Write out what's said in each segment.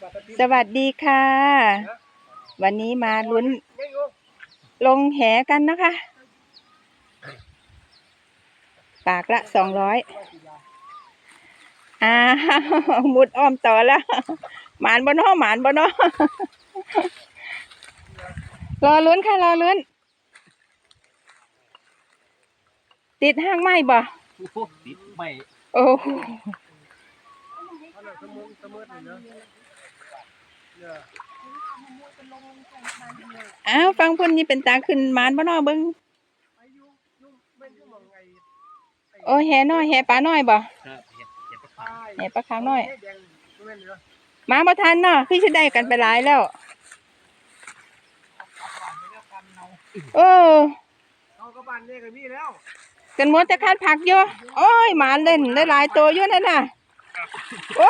สวัสดีค่ะ วันนี้มาลุ้นลงแหกันนะคะ ปากละสองร้อยอ้าวมุดอ้อมต่อแล้ว หมานบนห้อหมานบนห้อรอลุ้นค่ะ รอลุ้น ติดห้างไม้บ่ติดไม่โอ้โห อ้าวฟังพุ่นนี่เป็นตาขึ้นหมานบ่น้อเบิ่งโอ้แห่น้อยแห่ปลาน้อยบ่ครับเห็ดเห็ดปลาขาวแห่ปลาขาวน้อย มาบ่ทันเนาะคือสิได้กันไปหลายแล้วเออเขาก็บ้านนี่ก็มีแล้วกันหมดแต่คาดผักอยู่โอ้ยหมาเล่นได้หลายตัวอยู่นั่นน่ะ โอ้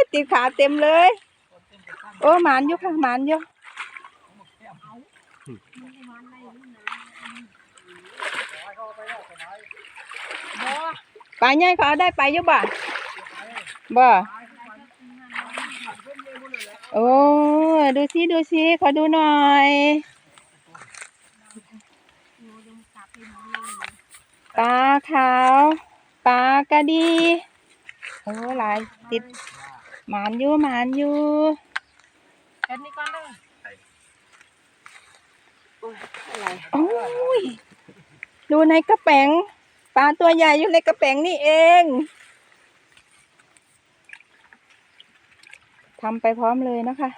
ยติดขาเต็มเลย โอ้หมานอยู่ค่ะหมานอยู่ปลาใหญ่เขาเอาได้ไปอยู่บ่บ่โอ้ดูสิดูสิขอดูหน่อยปลาขาวปลากระดี โอ้หลายติดหมานอยู่หมานอยู่ แค่นี้ก่อนเลยโอ้ยดูในกระแป๋งปลาตัวใหญ่อยู่ในกระแป๋งนี่เองทำไปพร้อมเลยนะคะ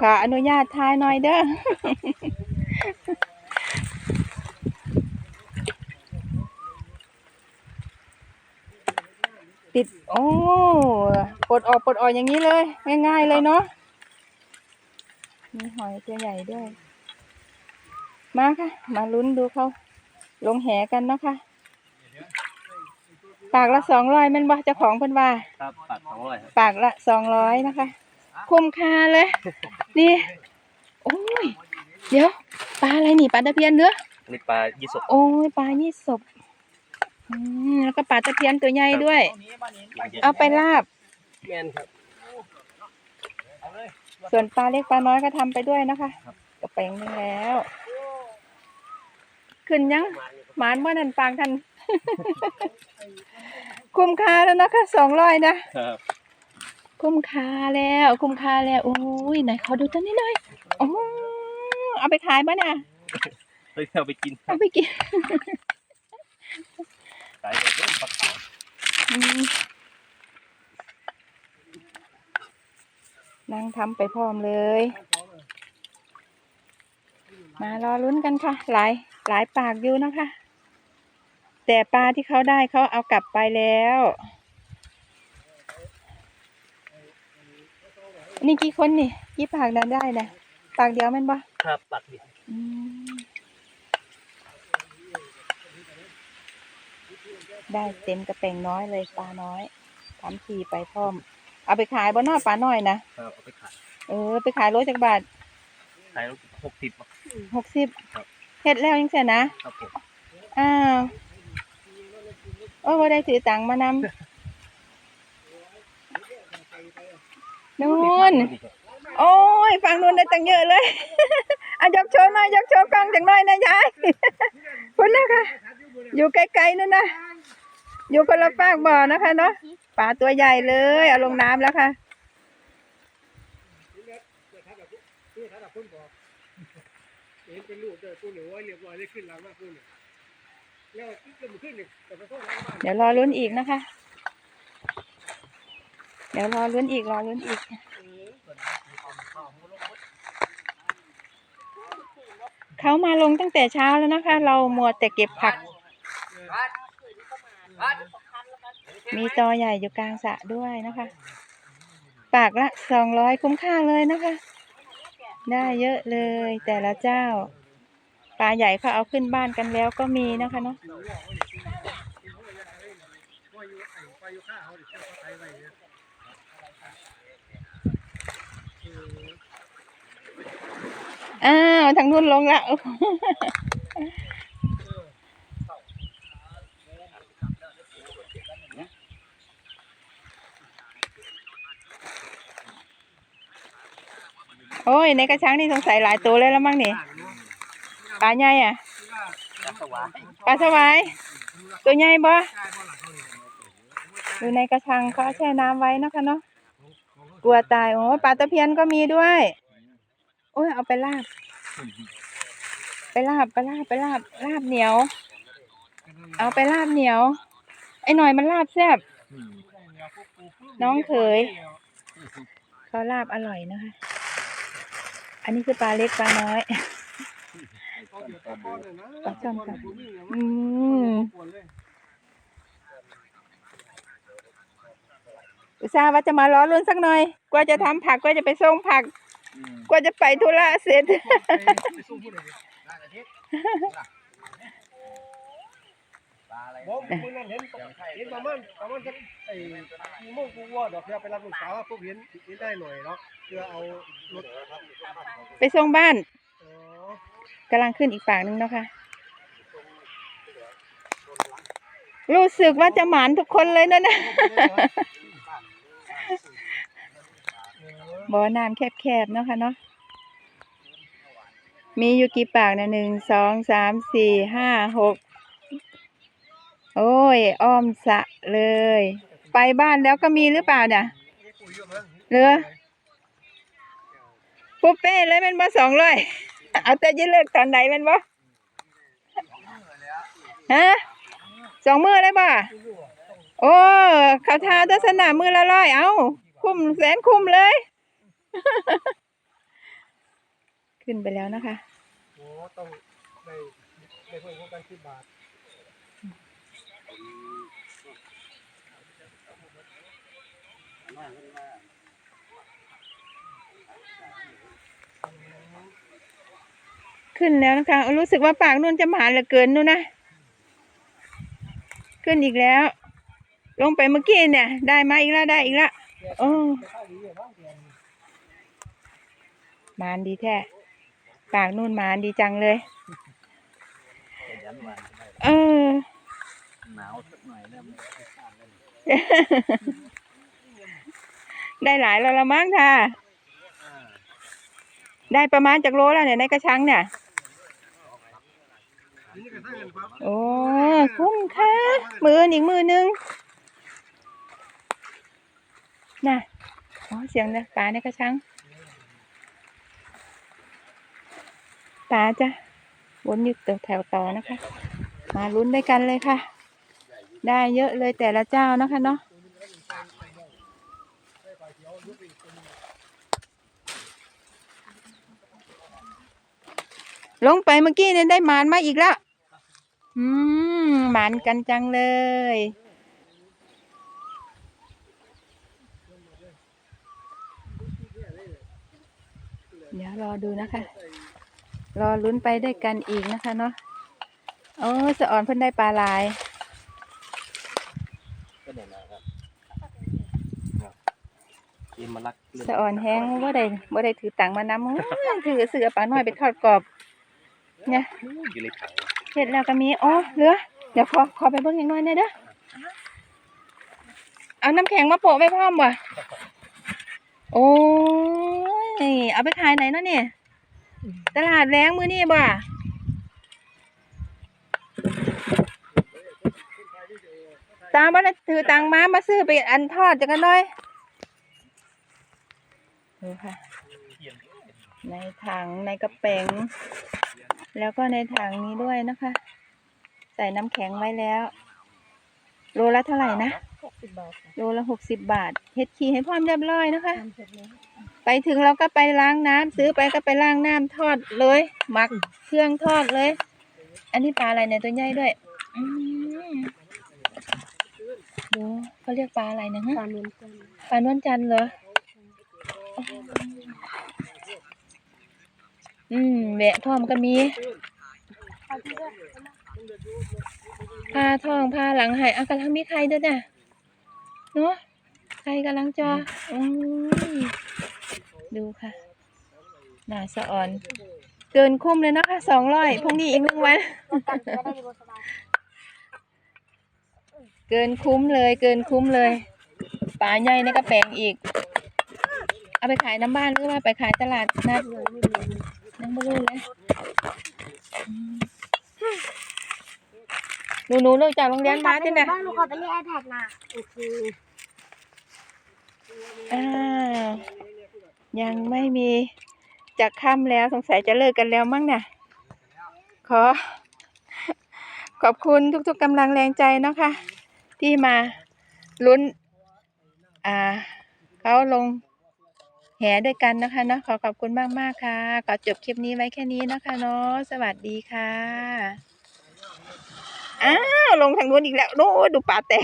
ขออนุญาตทายหน่อยเด้อติด โอ้ปลดออกปลดออกอย่างนี้เลย ง่ายๆเลยเนาะ มีหอยตัวใหญ่ด้วย มาค่ะ มาลุ้นดูเขาลงแหกันเนาะคะปากละสองร้อยแมันบ่เจ้าของเพิ่นว่า ครับปากสองร้อยครับปากละสองร้อยนะคะ คุ้มค่าเลย นี่ โอ้ย เดี๋ยว ปลาอะไรนี่ปลาตะเพียนเนื้ออันนี้ปลายี่สกโอ้ยปลายี่สบอืมแล้วก็ปลาตะเพียนตัวใหญ่ด้วย เอาไปลาบ แมนครับ ส่วนปลาเล็กปลาน้อยก็ทำไปด้วยนะคะกระแปงหนึงแล้ว ขึ้นยังหมานเมื่อนั้นปางทันคุ้มค่าแล้วนะคะสองร้อยนะ ครับคุ้มค่าแล้ว คุ้มค่าแล้วโอ้ยไหนขอดูตัวนี้หน่อยโอ้เอาไปขายบ้าน่ะเฮ้ยเอาไปกินเอาไปกิน ขายแบบนี้ปลาขาวอืม นั่งทำไปพร้อมเลย มารอลุ้นกันค่ะ หลายหลายปากอยู่นะคะ แต่ปลาที่เขาได้เขาเอากลับไปแล้ว นี่กี่คนนี่กี่ปากนั้นได้นะปากเดียวแมันบ่ครับปากเดียวอืมได้เต็มกระเป๋งน้อยเลยปลาน้อยทำทีไปพร้อม เอาไปขายบ่นอปลาน้อยนะ ครับเอาไปขายเออ ไปขายโลจักบาทขายหกสิบ หกสิบครับ เฮ็ดแล้วยังเสียนะ ครับผมอ้าวโอ้ยบ่ได้ถือตังค์มานำนู่น โอ้ยฝั่งนู้นได้ตังค์เยอะเลย อะยกโชว์หน่อยยกโชว์กล้องจังหน่อยนะยายคุณนะคะอยู่ไกลๆนั่นนะอยู่คนละฝากบ่อนะคะเนาะ ปลาตัวใหญ่เลย เอาลงน้ำแล้วค่ะเห็นเป็นลูกเจอพุ่นหรือว่าเรียบร้อยได้ขึ้นหลังมากกูเนี่ยแล้วขึ้นเนี่ยแต่ไปโทษเดี๋ยวรอลุ้นอีกนะคะ เดี๋ยวรอลุ้นอีกรอลุ้นอีกเขามาลงตั้งแต่เช้าแล้วนะคะ เรามัวแต่เก็บผัก มีตอใหญ่อยู่กลางสระด้วยนะคะ ปากละสองร้อยคุ้มค่าเลยนะคะ ได้เยอะเลยแต่ละเจ้า ปลาใหญ่เขาเอาขึ้นบ้านกันแล้วก็มีนะคะเนาะว่าอยู่ไอ้ไปอยู่ข้าเขาเดี๋ยวเขาไปไว้เนี่ยอ้าวทางนู้นลงแล้ว โอ้ยในกระชังนี่สงสัยหลายตัวเลยแล้วมั้งนี่ปลาใหญ่อะปลาสวาย ตัวใหญ่บ่อยู่ในกระชังเขาแช่น้ำไว้นะคะเนาะกลัวตายโอ้ปลาตะเพียนก็มีด้วย โอ้ยเอาไปลาบ ไปลาบไปลาบไปลาบลาบเหนียว เอาไปลาบเหนียว ไอ้หน่อยมันลาบแซ่บน้องเขยเขาลาบอร่อยนะคะ อันนี้คือปลาเล็กปลาน้อยปลาช่อนค่ะอืมอุตส่าห์ว่าจะมาล้อรุ่นสักหน่อย กว่าจะทำผักกว่าจะไปส่งผักอืมกว่าจะไปธุระเสร็จปลาอะไร ผมคุณนั่นเห็นเห็นประมาณประมาณสักไอ้กี่โมงกูว่าดอกเพื่อไปรับลูกสาวพวกเห็นเห็นได้หน่อยเนาะเพื่อเอารถไปส่งบ้านอ๋อกำลังขึ้นอีกปากนึงเนาะคะรู้สึกว่าจะหมานทุกคนเลยนะนะบ่อน้ำแคบๆเนาะค่ะเนาะมีอยู่กี่ปากนะหนึ่งสองสามสี่ห้าหก โอ้ย อ้อมสะเลย ไปบ้านแล้วก็มีหรือเปล่าเนี่ยเหลือปุ๊บเป้เลยแมันบ่สองร้อยเอาแต่จะเลิกตอนไหนแมันบ่ฮะสองมือเลยบ่โอ้เขาทาทัศนามือละร้อยเอาคุ้มแสนคุ้มเลย ขึ้นไปแล้วนะคะโอ้ต้องได้ได้เพิ่มการสิบบาท ขึ้นแล้วนะคะรู้สึกว่าปากนุ่นจะหมาเหลือเกินนู่นนะ ขึ้นอีกแล้ว ลงไปเมื่อกี้เนี่ย ได้มาอีกแล้วได้อีกแล้วโอ้หมานดีแท้ปากนุ่นหมานดีจังเลย เออ สักหน่อยนะมันได้หลายแล้วละมั้งค่ะ ได้ประมาณจากโลแล้วเนี่ยในกระชังเนี่ย โอ้คุ้มค่ามืออนอีกมือนึงน่ะอ๋อเสียงนะปลาในกระชังปลาจ้ะวนอยู่แถวต่อนะคะ มาลุ้นด้วยกันเลยค่ะ ได้เยอะเลยแต่ละเจ้านะคะเนาะลงไปเมื่อกี้เนี่ยได้หมานมาอีกแล้วอืมหมานกันจังเลย เดี๋ยวรอดูนะคะ รอลุ้นไปด้วยกันอีกนะคะเนาะโอ้สะอ่อนเพิ่นได้ปลาลาย ก็เนี่ยนะครับครับกินมาลักเล่นสะอ่อนแห้งว่าได้ว่าได้ถือตังค์มานำอื้อถือเสือปลาน้อยไปทอดกรอบเนี่ยอยู่ในถังเสร็จแล้วก็มีอ๋อเหลือเดี๋ยวขอขอไปเบิ่งอย่างน้อยหน่อยเด้อเอาน้ำแข็งมาโปะไว้พร้อมบ่โอ้ยเอาไปขายไหนเนาะเนี่ยตลาดแรงมือนี่บ่ ตามบ่ได้ถือตังค์มามาซื้อไปอันทอดจังกันหน่อยดูค่ะ ในถังในกระเป๋งแล้วก็ในถังนี้ด้วยนะคะ ใส่น้ำแข็งไว้แล้ว โลละเท่าไหร่นะหกสิบบาทโลละหกสิบบาทเฮ็ดขี้ให้พร้อมเรียบร้อยนะคะ ไปถึงเราก็ไปล้างน้ำซื้อไปก็ไปล้างน้ำทอดเลยหมักเครื่องทอดเลย อันนี้ปลาอะไรเนี่ยตัวใหญ่ด้วย อืมดูเขาเรียกปลาอะไรนะฮะปลาเนื้อจันทร์ปลานวลจันทร์เหรอ อืมแหวะท้องก็มีผ้าท้องผ้าหลังไหายอะกำลังมีใครด้วยเนี่ยเนาะใครกำลังจออืมดูค่ะหน้าสะอ่อน เกินคุ้มเลยนะคะสองร้อยพรุ่งนี้อีกหนึ่งวัน กันก็ได้ดีบนสบาย เกินคุ้มเลยเกินคุ้มเลยปลาใหญ่ในกระแปงอีก เอาไปขายน้ำบ้านหรือว่าไปขายตลาดนัดยังไม่รู้เลยอืมหนูหนูเลิกจากโรงเรียนมาที่ไหนบ้านลูกขอไปเรียกไอแพดมาโอเคอ้าวยังไม่มีจะค่ำแล้วสงสัยจะเลิกกันแล้วมั้งน่ะ ขอ ขอบคุณทุกๆกำลังแรงใจเนาะค่ะ ที่มาลุ้น อ่าเขาลงแหด้วยกันนะคะเนาะขอขอบคุณมากมากค่ะขอจบคลิปนี้ไว้แค่นี้นะคะเนาะสวัสดีค่ะอ้าวลงทางนู้นอีกแล้วโน้ดูป่าแต่